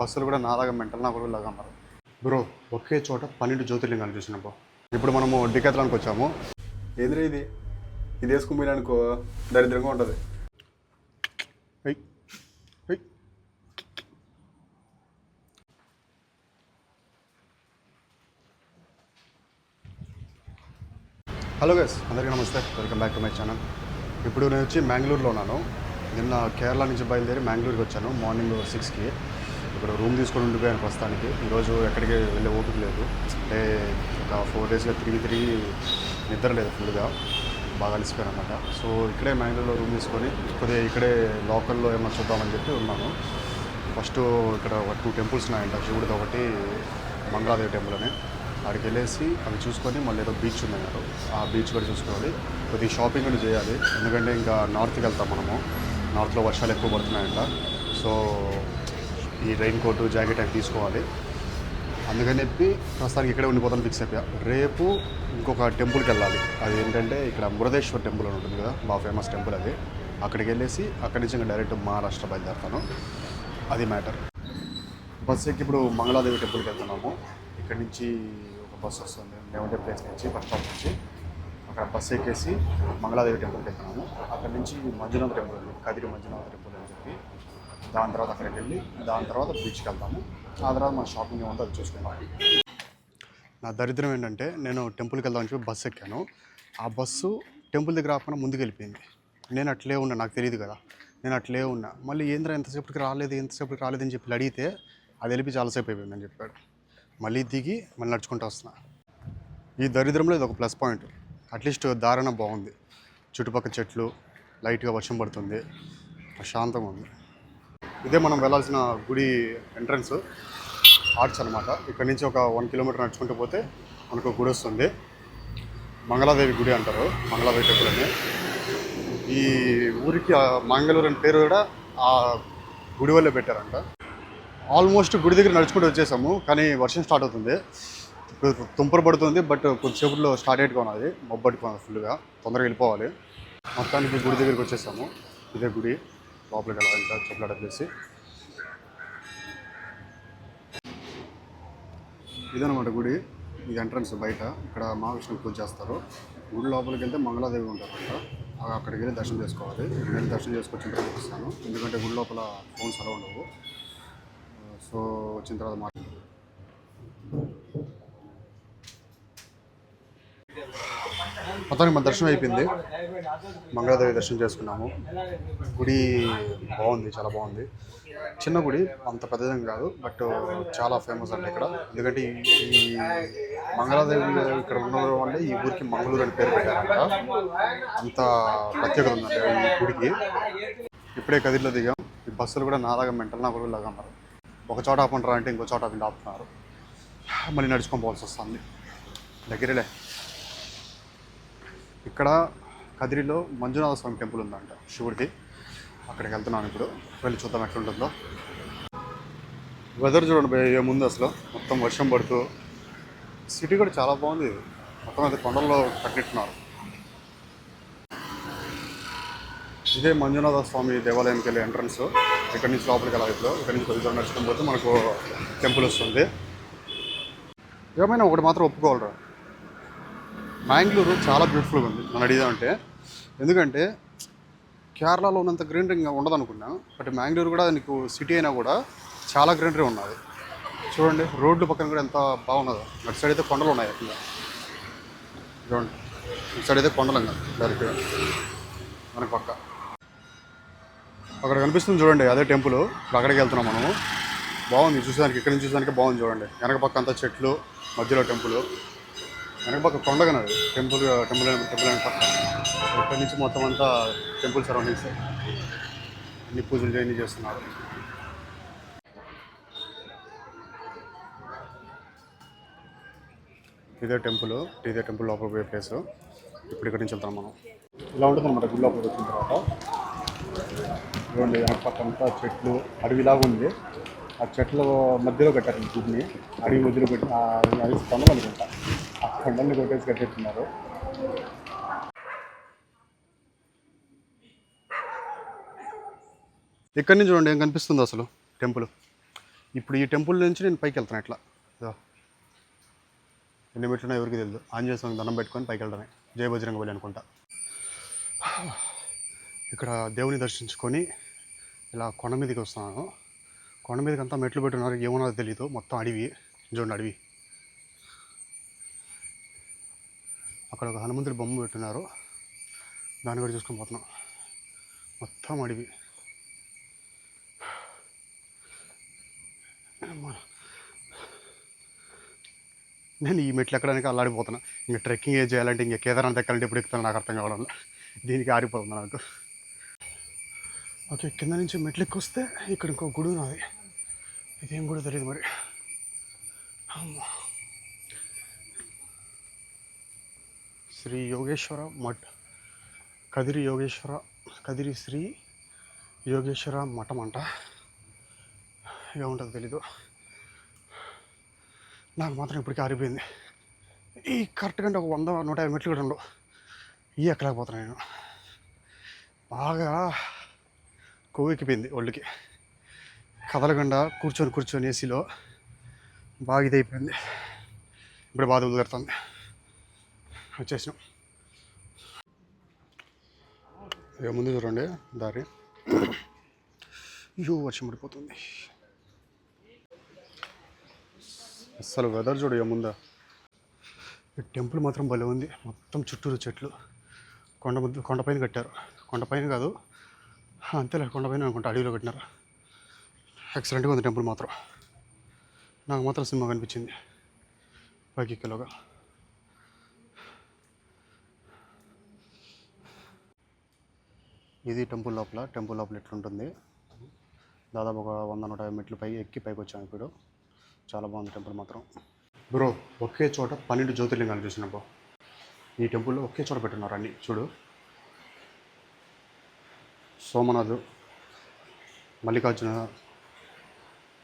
బస్సులు కూడా నాలాగా మెంటల్ నా కూడా లాగా ఉన్నారు బ్రో ఒకే చోట పన్నెండు జ్యోతిర్లింగాలు చూసినాం బ్రో ఇప్పుడు మనము డికెత్లానికి వచ్చాము. ఎదురు ఇది? ఇది వేసుకుని అనుకో దరిద్రంగా ఉంటుంది. హలో గైస్ అందరికీ నమస్తే. Welcome back to my channel. ఇప్పుడు నేను వచ్చి మ్యాంగ్లూరులో ఉన్నాను. నిన్న కేరళ నుంచి బయలుదేరి మ్యాంగ్లూరుకి వచ్చాను. మార్నింగ్ సిక్స్కి. ఇక్కడ రూమ్ తీసుకొని ఉండిపోయాను ప్రస్తుతానికి. ఈరోజు ఎక్కడికి వెళ్ళే ఓపిక లేదు. అంటే ఒక ఫోర్ డేస్గా తిరిగి తిరిగి నిద్ర లేదు ఫుల్గా. బాగా అలసిపోయాను అనమాట సో ఇక్కడే మ్యాంగ్లూరులో రూమ్ తీసుకొని కొద్దిగా ఇక్కడే లోకల్లో ఏమైనా చూద్దామని చెప్పి ఉన్నాను. ఫస్ట్ ఇక్కడ ఒక టూ టెంపుల్స్ ఉన్నాయంట. శివుడిది ఒకటి మంగళాదేవి టెంపుల్ అని. అక్కడికి వెళ్ళేసి అవి చూసుకొని మళ్ళీ ఏదో బీచ్ ఉంది ఆ బీచ్ కూడా చూసుకోవాలి. కొద్దిగా షాపింగ్ కూడా చేయాలి. ఎందుకంటే ఇంకా నార్త్కి వెళ్తాం మనము. నార్త్లో వర్షాలు ఎక్కువ పడుతున్నాయంట. సో ఈ రెయిన్ కోటు జాకెట్ అవి తీసుకోవాలి. అందుకని చెప్పి ప్రస్తుతానికి ఇక్కడే ఉండిపోతాను ఫిక్స్ అయిపోయా. రేపు ఇంకొక టెంపుల్కి వెళ్ళాలి. అది ఏంటంటే ఇక్కడ మురదేశ్వర్ టెంపుల్ అని ఉంటుంది కదా బాగా ఫేమస్ టెంపుల్ అది. అక్కడికి వెళ్ళేసి అక్కడి నుంచి ఇంకా డైరెక్ట్ మహారాష్ట్ర బయలుదేరుతాను. అది మ్యాటర్. బస్సు ఎక్కి ఇప్పుడు మంగళాదేవి టెంపుల్కి వెళ్తున్నాము. ఇక్కడ నుంచి ఒక బస్సు వస్తుంది. మేమంటే ప్లేస్ నుంచి బస్ స్టాప్ నుంచి అక్కడ బస్ ఎక్కేసి మంగళాదేవి టెంపుల్కి వెళ్తున్నాము. అక్కడ నుంచి మంజునాథ్ టెంపుల్ కదిరి మంజునాథ్ టెంపుల్. దాని తర్వాత అక్కడికి వెళ్ళి దాని తర్వాత బీచ్కి వెళ్తాము. ఆ తర్వాత మన షాపింగ్ ఏమంతా అది చూసుకుందాం. నా దరిద్రం ఏంటంటే నేను టెంపుల్కి వెళ్దామని చెప్పి బస్సు ఎక్కాను. ఆ బస్సు టెంపుల్ దగ్గర ఆపకుండా ముందుకు వెళ్ళిపోయింది. నేను అట్లే ఉన్నా నాకు తెలియదు కదా. నేను అట్లే ఉన్నా. మళ్ళీ ఏంద్రా ఎంతసేపటికి రాలేదు ఎంతసేపటికి రాలేదని చెప్పి అడిగితే అది వెళ్ళి చాలాసేపు అయిపోయిందని చెప్పాడు. మళ్ళీ దిగి మళ్ళీ నడుచుకుంటూ వస్తున్నా. ఈ దరిద్రంలో ఇది ఒక ప్లస్ పాయింట్. అట్లీస్ట్ దారణ బాగుంది. చుట్టుపక్కల చెట్లు లైట్గా వర్షం పడుతుంది. ప్రశాంతంగా ఉంది. ఇదే మనం వెళ్ళాల్సిన గుడి ఎంట్రన్స్ ఆర్చ్ అనమాట ఇక్కడ నుంచి ఒక వన్ కిలోమీటర్ నడుచుకుంటూ పోతే మనకు గుడి వస్తుంది. మంగళాదేవి గుడి అంటారు మంగళాదేవి టెంపుల్ అని. ఈ ఊరికి మంగళూరు అని పేరు కూడా ఆ గుడి వల్లే పెట్టారంట. ఆల్మోస్ట్ గుడి దగ్గర నడుచుకుంటూ వచ్చేసాము కానీ వర్షం స్టార్ట్ అవుతుంది. ఇప్పుడు తుంపర పడుతుంది బట్ కొద్దిసేపులో స్టార్ట్ అయ్యేట్టుగా ఉన్నది మొబ్బట్టుకున్నది ఫుల్గా తొందరగా వెళ్ళిపోవాలి. మొత్తానికి గుడి దగ్గరికి వచ్చేసాము ఇదే గుడి. లోపలికి ఎలా ఇంకా చెప్పులాడ ప్లేసి ఇదనమాట గుడి. ఇది ఎంట్రన్స్ బయట. ఇక్కడ మహావిష్ణువు పూజ చేస్తారు. గుడి లోపలికి వెళ్తే మంగళాదేవి ఉంటారంట అక్కడికి వెళ్ళి దర్శనం చేసుకోవాలి. నేను దర్శనం చేసుకొచ్చిన తర్వాత ఎందుకంటే గుడి లోపల ఫోన్స్ అలా ఉండవు. సో వచ్చిన తర్వాత మాట్లాడు మొత్తానికి మన దర్శనం అయిపోయింది. మంగళాదేవి దర్శనం చేసుకున్నాము. గుడి బాగుంది చాలా బాగుంది. చిన్న గుడి అంత పెద్దదేం కాదు బట్ చాలా ఫేమస్ అండి ఇక్కడ. ఎందుకంటే ఈ- మంగళాదేవి ఇక్కడ ఉండడం వల్ల ఈ ఊరికి మంగళూరు అని పేరు పెట్టారంట. అంత ప్రత్యేకత ఉందండి ఈ గుడికి. ఇప్పుడే కదిలో దిగాం. ఈ బస్సులు కూడా నాలాగా మెంటల్ నా కూడా ఉన్నారు. ఒక చోట ఆపంటారా అంటే ఇంకో చోట ఆపి ఆపుతున్నారు మళ్ళీ నడుచుకొని పోవాల్సి వస్తుంది. దగ్గరలే. ఇక్కడ కదిరిలో మంజునాథ స్వామి టెంపుల్ ఉందంట శివుడికి అక్కడికి వెళ్తున్నాను ఇప్పుడు. వెళ్ళి చూద్దాం ఎట్లుంటుందో. వెదర్ చూడండి ముందు ఏముంది అసలు. మొత్తం వర్షం పడుతూ. సిటీ కూడా చాలా బాగుంది. మొత్తం అయితే కొండల్లో కట్టిట్టున్నారు ఇదే మంజునాథ స్వామి దేవాలయానికి వెళ్ళే ఎంట్రన్స్ ఇక్కడ నుంచి లోపలికి వెళ్ళాలి ఇప్పుడు. ఇక్కడ నుంచి కొద్దిగా నడుచుకుని పోతే మనకు టెంపుల్ వస్తుంది. ఏమైనా ఒకటి మాత్రం ఒప్పుకోవాలరా. మ్యాంగ్లూరు చాలా బ్యూటిఫుల్గా ఉంది. నన్ను అడిగామంటే ఎందుకంటే కేరళలో ఉన్నంత గ్రీనరీ ఇంకా ఉండదు అనుకున్నా బట్ మ్యాంగ్లూరు కూడా నీకు సిటీ అయినా కూడా చాలా గ్రీనరీ ఉన్నది. చూడండి రోడ్లు పక్కన కూడా ఎంత బాగున్నదో. అటు సైడ్ అయితే కొండలు ఉన్నాయి. అట్లా చూడండి ఇటు సైడ్ అయితే కొండలు ఇంకా డైరెక్ట్గా మనకి పక్క. అక్కడ కనిపిస్తుంది చూడండి అదే టెంపుల్ ఇప్పుడు అక్కడికి వెళ్తున్నాం మనము. బాగుంది చూసేదానికి ఇక్కడ నుంచి చూసేదానికి బాగుంది చూడండి. వెనక పక్క అంతా చెట్లు మధ్యలో టెంపుల్ వెనక పక్క కొండగనది టెంపుల్ టెంపుల్ టెంపుల్ అని పక్క. ఇక్కడ నుంచి మొత్తం అంతా టెంపుల్ సరౌండింగ్స్. అన్ని పూజలు చేయని చేస్తున్నారు. ఇదే టెంపుల్ ఇదే టెంపుల్ లోపల పోయే ప్లేస్. ఇప్పుడు ఇక్కడ నుంచి వెళ్తాం మనం. ఇలా ఉంటుంది అనమాట గుడి లోపలికి వచ్చిన తర్వాత. చూడండి వెనక పక్క అంతా చెట్లు అడవిలాగా ఉంది. ఆ చెట్ల మధ్యలో కట్టారు ఈ గుడిని. అడవి మధ్యలో పెట్టి అది అడవి కొండలు అనుకుంటా. ఆ కొండల్ని కొట్టేసి కట్టేస్తున్నారు. ఇక్కడ నుంచి చూడండి ఏం కనిపిస్తుంది అసలు టెంపుల్? ఇప్పుడు ఈ టెంపుల్ నుంచి నేను పైకి వెళ్తాను ఇట్లా. ఎన్ని మెట్లున్నా ఎవరికి తెలియదు ఆంజనేయ స్వామి దండం పెట్టుకొని పైకి వెళ్ళడమే. జయ బజరంగ బలి అనుకుంటా. ఇక్కడ దేవుని దర్శించుకొని ఇలా కొండ మీదకి వస్తున్నాను. కొండ మీదకి అంతా మెట్లు పెట్టున్నారు ఏమన్నా తెలియదు మొత్తం అడవి. చూడండి అడవి. అక్కడ ఒక హనుమంతుడి బొమ్మ పెట్టున్నారు దాన్ని కూడా చూసుకొని పోతున్నాం. మొత్తం అడవి. నేను ఈ మెట్లు ఎక్కడానికి అల్లాడిపోతున్నా. ఇంకా ట్రెక్కింగ్ ఏ చేయాలంటే ఇంకా కేదార్నాథ్ ఎక్కాలంటే ఇప్పుడు ఎక్కుతాను నాకు అర్థం కావడం దీనికి ఆరిపోతుంది నాకు. ఓకే కింద నుంచి మెట్లు వస్తే ఇక్కడ ఇంకో గుడి ఉన్నది. ఇదేం గుడి తెలియదు మరి. శ్రీ యోగేశ్వర మఠ్. కదిరి యోగేశ్వర కదిరి శ్రీ యోగేశ్వర మఠం అంట. ఏముంటుందో తెలీదు. నాకు మాత్రం ఇప్పటికీ ఆరిపోయింది. ఈ కరెక్ట్ కంటే ఒక వంద నూట యాభై మెట్లు కూడా ఉండవు. ఈ ఎక్కలేకపోతున్నాను నేను. బాగా కొవ్వెక్కిపోయింది ఒళ్ళుకి. కదలకుండా కూర్చొని కూర్చొని ఏసీలో బాగా ఇదైపోయింది. ఇప్పుడు బాధ కుదురుతుంది వచ్చేసినాం. ఇక ముందు చూడండి దారి. యూ వర్షం పడిపోతుంది. అస్సలు వెదర్ చూడు ఇక ముందా. ఈ టెంపుల్ మాత్రం భలే ఉంది. మొత్తం చుట్టూరు చెట్లు. కొండ కొండపైన కట్టారు. కొండపైన కాదు అంతేలే కొండపైన అనుకుంటా అడవిలో కట్టినారు? ఎక్సలెంట్గా ఉంది టెంపుల్ మాత్రం. నాకు మాత్రం సినిమా కనిపించింది. పైకి ఎక్కేలోగా ఇది టెంపుల్ లోపల టెంపుల్ లోపల ఎట్లుంటుంది దాదాపు ఒక వంద నూట యాభై మెట్లు పై ఎక్కి పైకి వచ్చాను ఇప్పుడు. చాలా బాగుంది టెంపుల్ మాత్రం. బ్రో ఒకే చోట పన్నెండు జ్యోతిర్లింగాలు చూసిన బ్రో. ఈ టెంపుల్లో ఒకే చోట పెట్టున్నారు అన్ని చూడు. సోమనాథ్ మల్లికార్జున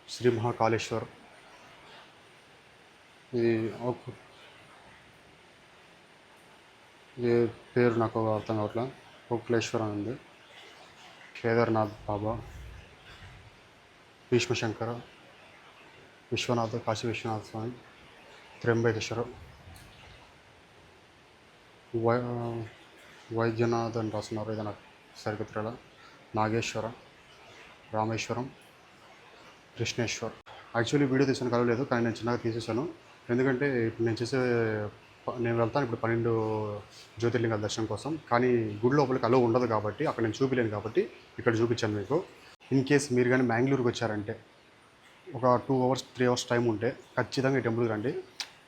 శ్రీ మహాకాళేశ్వర్. ఇది ఒక- ఇది పేరు నాకు అర్థం కావట్లే? ఓక్లేశ్వర్ అని ఉంది. కేదార్నాథ్ బాబా భీష్మశంకర విశ్వనాథ్ కాశీ విశ్వనాథ స్వామి త్ర్యంబకేశ్వర. వై వైద్యనాథ్ అని రాస్తున్నారు ఏదైనా సరిగ్గా నాగేశ్వర రామేశ్వరం కృష్ణేశ్వర్. యాక్చువల్లీ వీడియో తీసిన కలవలేదు కానీ నేను చిన్నగా తీసేసాను ఎందుకంటే ఇప్పుడు నేను చేసే నేను వెళ్తాను ఇప్పుడు పన్నెండు జ్యోతిర్లింగాల దర్శనం కోసం. కానీ గుడి లోపలికి అలో ఉండదు కాబట్టి అక్కడ నేను చూపించలేను కాబట్టి ఇక్కడ చూపించాను మీకు. ఇన్ కేస్ మీరు కానీ మ్యాంగ్లూరుకి వచ్చారంటే ఒక two hours three hours time ఉంటే ఖచ్చితంగా ఈ టెంపుల్కి రండి.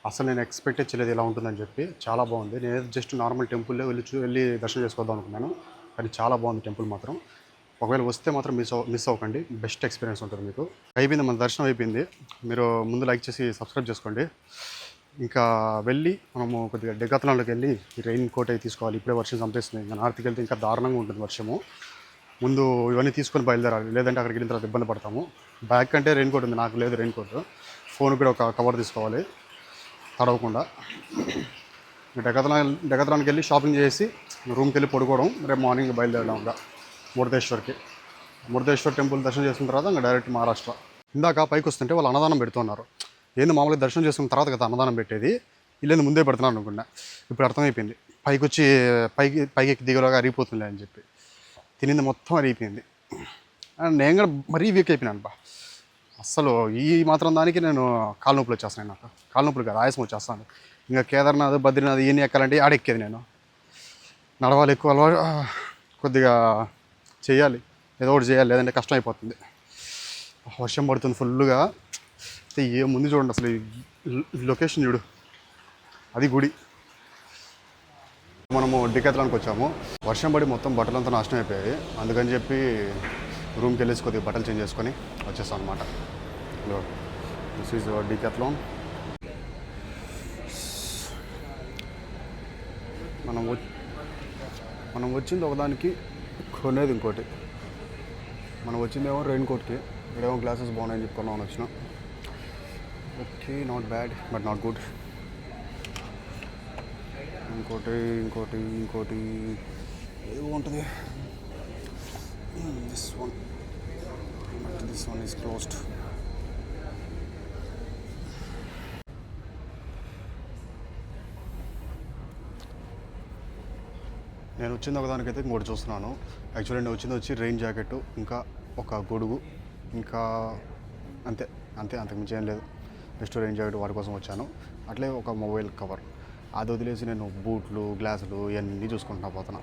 అసలు నేను ఎక్స్పెక్ట్ చేయలేదు ఎలా ఉంటుందని చెప్పి. చాలా బాగుంది. నేను జస్ట్ నార్మల్ టెంపుల్లో వెళ్ళి చూ వెళ్ళి దర్శనం చేసుకోవద్దాం అనుకున్నాను. కానీ చాలా బాగుంది టెంపుల్ మాత్రం. ఒకవేళ వస్తే మాత్రం మిస్ మిస్ అవ్వకండి. బెస్ట్ ఎక్స్పీరియన్స్ ఉంటుంది మీకు. అయిపోయింది మన దర్శనం అయిపోయింది. మీరు ముందు లైక్ చేసి సబ్స్క్రైబ్ చేసుకోండి. ఇంకా వెళ్ళి మనము కొద్దిగా డెగతనంలోకి వెళ్ళి రెయిన్ కోట్ అయి తీసుకోవాలి. ఇప్పుడే వర్షం చంపేస్తుంది ఇంకా నార్త్కి వెళ్తే ఇంకా దారుణంగా ఉంటుంది వర్షము. ముందు ఇవన్నీ తీసుకొని బయలుదేరాలి. లేదంటే అక్కడికి వెళ్ళిన తర్వాత ఇబ్బంది పడతాము. బ్యాగ్ కంటే రెయిన్ కోట్ ఉంది. నాకు లేదు రెయిన్ కోట్ ఫోన్ కూడా ఒక కవర్ తీసుకోవాలి. తడవకుండా. డెకతనా డెకతనానికి వెళ్ళి షాపింగ్ చేసి రూమ్కి వెళ్ళి పడుకోవడం. రేపు మార్నింగ్ బయలుదేరడం కూడా మురుదేశ్వర్కి మురుదేశ్వర్ టెంపుల్ దర్శనం చేసిన తర్వాత ఇంకా డైరెక్ట్ మహారాష్ట్ర. ఇందాక పైకి వస్తుంటే వాళ్ళు అన్నదానం పెడుతున్నారు. ఏంది మామూలుగా దర్శనం చేసుకున్న తర్వాత కదా అన్నదానం పెట్టేది? వీళ్ళేంది ముందే పెడుతున్నాను అనుకున్నా. ఇప్పుడు అర్థమైపోయింది. పైకి వచ్చి పైకి పైకి ఎక్కి దిగలాగా అరిగిపోతుంది అని చెప్పి. తినింది మొత్తం అరిగిపోయింది. అండ్ నేను కూడా మరీ వీక్ అయిపోయినాను బా. అస్సలు ఈ మాత్రం దానికి నేను కాలు నొప్పులు వచ్చేస్తాను నాకు. కాలు నొప్పులు కాదు ఆయాసం వచ్చేస్తాను. ఇంకా కేదార్నాథ్ బద్రీనాథ్ ఇవన్నీ ఎక్కాలంటే ఆడెక్కేది నేను. నడవాలి ఎక్కువ అలవాటు కొద్దిగా చేయాలి. ఏదో ఒకటి చేయాలి. లేదంటే కష్టం అయిపోతుంది. వర్షం పడుతుంది ఫుల్గా అయితే ఏ ముందు చూడండి అసలు లొకేషన్ చూడు. అది గుడి. మనము డికెత్లానికి వచ్చాము. వర్షం పడి మొత్తం బట్టలంతా నాశనం అయిపోయాయి. అందుకని చెప్పి రూమ్కి వెళ్ళేసి కొద్దిగా బట్టలు చేంజ్ చేసుకొని వచ్చేస్తాం అనమాట దిస్ ఈజ్ డికెత్లాన్ మనం మనం వచ్చింది ఒకదానికి కొనేది ఇంకోటి. మనం వచ్చిందేమో రెయిన్ కోట్కి ఇక్కడేమో గ్లాసెస్ బాగున్నాయని చెప్పుకున్నాం వచ్చిన. Okay not bad but not good ఇంకోటి ఇంకోటి ఇంకోటి. ఏదో ఉంటుంది. This one this one is closed నేను వచ్చింది ఒకదానికైతే ఇంకోటి చూస్తున్నాను. యాక్చువల్లీ నేను వచ్చింది వచ్చి రెయిన్ జాకెట్ ఇంకా ఒక గొడుగు ఇంకా అంతే అంతే అంతకుమించి ఏం లేదు. నెక్స్ట్ రెయిన్ జాకెట్ వాటి కోసం వచ్చాను. అట్లే ఒక మొబైల్ కవర్ అది వదిలేసి నేను బూట్లు గ్లాసులు ఇవన్నీ చూసుకుంటున్నా పోతున్నా.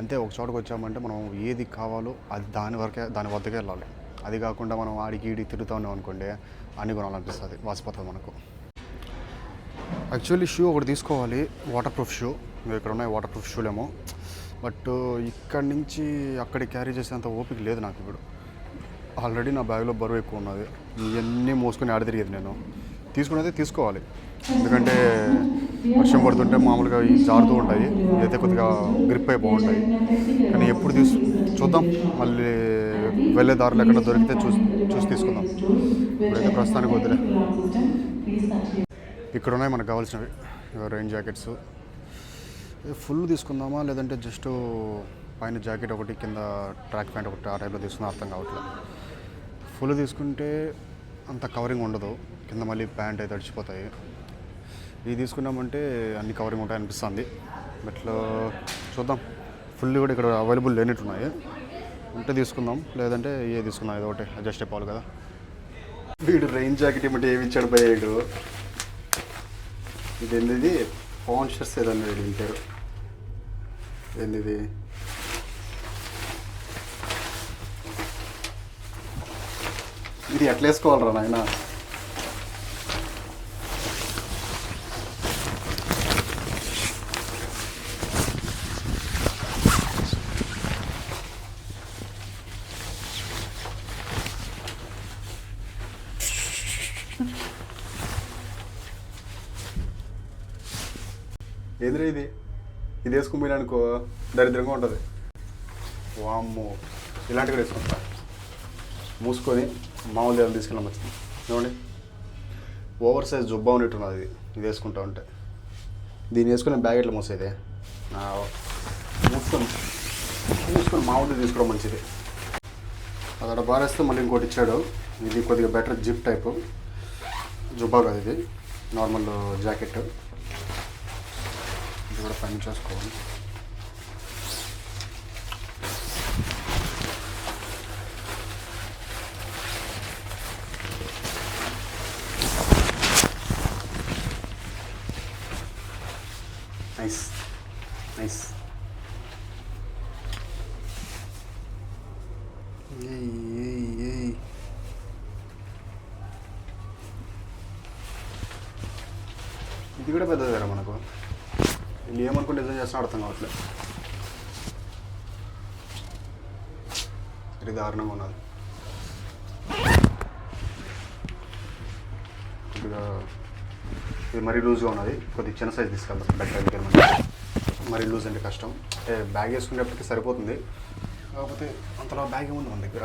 అంతే ఒక చోటకు వచ్చామంటే మనం ఏది కావాలో అది దాని వరకే దాని వద్దకే వెళ్ళాలి. అది కాకుండా మనం ఆడికి ఈడికి తిరుగుతూ ఉన్నాం అనుకోండి అన్ని కొనాలనిపిస్తుంది వాసిపోతుంది మనకు. యాక్చువల్లీ షూ ఒకటి తీసుకోవాలి వాటర్ ప్రూఫ్ షూ ఇక్కడ ఉన్నాయి వాటర్ ప్రూఫ్ షూలేమో బట్ ఇక్కడి నుంచి అక్కడ క్యారీ చేసేంత ఓపిక లేదు నాకు ఇప్పుడు. ఆల్రెడీ నా బ్యాగ్లో బరువు ఎక్కువ ఉన్నది. ఇవన్నీ మోసుకొని ఆడ తిరిగేది నేను. తీసుకునేది తీసుకోవాలి. ఎందుకంటే వర్షం పడుతుంటే మామూలుగా ఈ జారుతూ ఉంటాయి. అయితే కొద్దిగా గ్రిప్ అయి బాగుంటాయి. కానీ ఎప్పుడు తీసు చూద్దాం. మళ్ళీ వెళ్ళే దారులు ఎక్కడ దొరికితే చూసి చూసి తీసుకుందాం. ఇప్పుడైతే ప్రస్తుతానికి వద్దులే. ఇక్కడ ఉన్నాయి మనకు కావాల్సినవి. రెయిన్ జాకెట్స్ ఫుల్ తీసుకుందామా? లేదంటే జస్ట్ పైన జాకెట్ ఒకటి కింద ట్రాక్ ప్యాంట్ ఒకటి ఆ టైప్లో తీసుకున్నా అర్థం కావట్లేదు. ఫుల్ తీసుకుంటే అంత కవరింగ్ ఉండదు. కింద మళ్ళీ ప్యాంట్ అయితే తడిచిపోతాయి ఇది తీసుకున్నామంటే అన్ని కవరింగ్ ఉంటాయి అనిపిస్తుంది. బట్ uh, చూద్దాం. ఫుల్ కూడా ఇక్కడ అవైలబుల్ లేనిట్టున్నాయి. ఉంటే తీసుకుందాం. లేదంటే ఏ తీసుకుందాం ఏదో ఒకటి అడ్జస్ట్ అయిపోవాలి కదా. వీడు రెయిన్ జాకెట్ ఇవ్వమంటే ఏమి ఇచ్చాడు పోయాడు ఇది ఏంది పవన్ ఏదన్నా వీడు ఇంటారు ఏంది ఇది ఎట్లా వేసుకోవాలరా నాయనా ఎదురు ఇది వేసుకుని పోయినా అనుకో దరిద్రంగా ఉంటుంది. వామ్మో ఇలాంటివి కూడా వేసుకుంటా మూసుకొని మామూలు దేవుని తీసుకెళ్ళాం వచ్చింది చూడండి ఓవర్ సైజ్ జుబ్బా ఉన్నట్టున్నది ఇది. ఇది వేసుకుంటా ఉంటే. దీన్ని వేసుకుని బ్యాగ్ ఎట్లా మోసేది. మూసుకొని మూసుకొని మామూలు తీసుకోవడం మంచిది. అక్కడ బారేస్తే మళ్ళీ ఇంకోటి ఇచ్చాడు. ఇది కొద్దిగా బెటర్ జిప్ టైపు జుబ్బా కాదు ఇది. నార్మల్ జాకెట్ ఇది కూడా పని చేసుకోవాలి నైస్ నైస్ ఏయ్ ఏయ్ ఏయ్ ఇది కూడా పెద్దది కదా మనకు వీళ్ళు ఏమనుకుంటే డిజైన్ చేస్తున్నా అర్థం కావట్లేదు. ఇది దారుణంగా ఉన్నది. కొద్దిగా ఇది మరీ లూజ్గా ఉన్నది. కొద్దిగా చిన్న సైజ్ తీసుకెళ్తాం బెటర్ అయితే మరీ లూజ్ అంటే కష్టం. అంటే బ్యాగ్ వేసుకునేప్పటికీ సరిపోతుంది. కాకపోతే అంతలో బ్యాగ్ ఏముంది మన దగ్గర?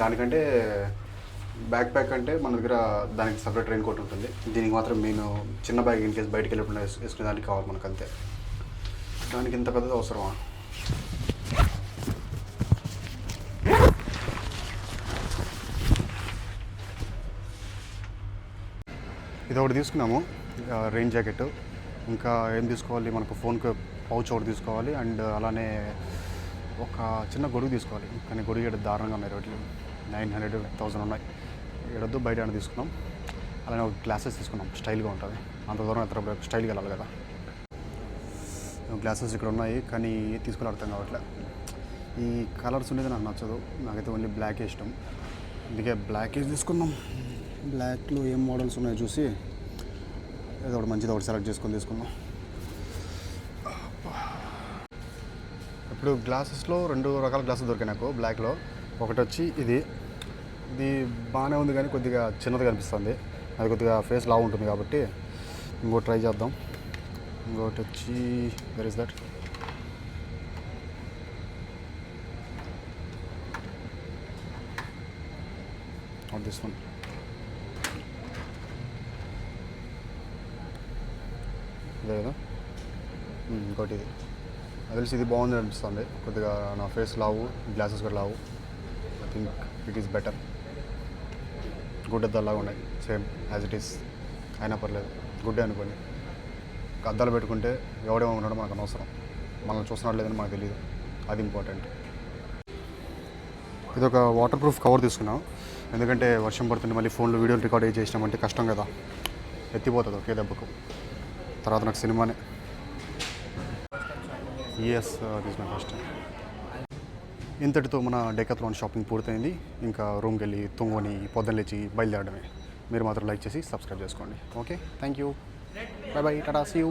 దానికంటే బ్యాక్ ప్యాక్ అంటే మన దగ్గర దానికి సపరేట్ రెయిన్ కోట్ ఉంటుంది. దీనికి మాత్రం నేను చిన్న బ్యాగ్ ఇన్ కేసు బయటకు వెళ్ళినప్పుడు వేసుకునే దానికి కావాలి మనకు అంతే. దానికి ఇంత పెద్దది అవసరమా? ఇది ఒకటి తీసుకున్నాము రెయిన్ జాకెట్ ఇంకా ఏం తీసుకోవాలి? మనకు ఫోన్కి పౌచ్ ఒకటి తీసుకోవాలి. అండ్ అలానే ఒక చిన్న గొడుగు తీసుకోవాలి. కానీ గొడుగు ఇక్కడ దారుణంగా ఉన్నాయి రోడ్లు. నైన్ హండ్రెడ్ థౌసండ్ ఉన్నాయి. ఇక్కడొద్దు బయట తీసుకున్నాం అలానే ఒక గ్లాసెస్ తీసుకున్నాం స్టైల్గా ఉంటుంది. అంత దూరం ఎత్తర స్టైల్గా వెళ్ళాలి కదా. గ్లాసెస్ ఇక్కడ ఉన్నాయి కానీ తీసుకుని అర్థం కావట్లే. ఈ కలర్స్ ఉండేది నాకు నచ్చదు. నాకైతే ఓన్లీ బ్లాక్ ఇష్టం. అందుకే బ్లాక్ తీసుకున్నాం బ్లాక్లో ఏం మోడల్స్ ఉన్నాయో చూసి ఏదో ఒకటి మంచిది ఒకటి సెలెక్ట్ చేసుకొని తీసుకుందాం. ఇప్పుడు గ్లాసెస్లో రెండు రకాల గ్లాసెస్ దొరికాయి నాకు బ్లాక్లో ఒకటి వచ్చి ఇది. ఇది బాగానే ఉంది కానీ కొద్దిగా చిన్నది కనిపిస్తుంది. అది కొద్దిగా ఫేస్ లావు ఉంటుంది కాబట్టి ఇంకో ట్రై చేద్దాం. ఇంకోటి వచ్చి where is that on this one ఇదే కదా ఇంకోటి ఇది. అది తెలిసి ఇది బాగుంది అనిపిస్తుంది. కొద్దిగా నా ఫేస్ లావు గ్లాసెస్ కూడా లావు. I think it is better good అద్దాలాగా ఉన్నాయి. సేమ్ యాజ్ ఇట్ ఈస్ అయినా పర్లేదు. గుడ్డే అనుకోండి. అద్దాలు పెట్టుకుంటే ఎవడేమో ఉండడం మనకు అనవసరం. మనల్ని చూస్తున్నాడు లేదని మనకు తెలియదు అది ఇంపార్టెంట్. ఇది ఒక వాటర్ ప్రూఫ్ కవర్ తీసుకున్నాం. ఎందుకంటే వర్షం పడుతుంది మళ్ళీ ఫోన్లో వీడియోలు రికార్డ్ చేసినామంటే కష్టం కదా. ఎత్తిపోతుంది ఒకే దెబ్బకు. తర్వాత నాకు సినిమానే. ఈఎస్ దిస్ ఫస్ట్ ఇంతటితో మన డెకత్లాన్ షాపింగ్ పూర్తయింది. ఇంకా రూమ్కి వెళ్ళి తుంగొని పొద్దున్న లేచి బయలుదేరడమే. మీరు మాత్రం లైక్ చేసి సబ్స్క్రైబ్ చేసుకోండి. Okay? Thank you bye bye tata see you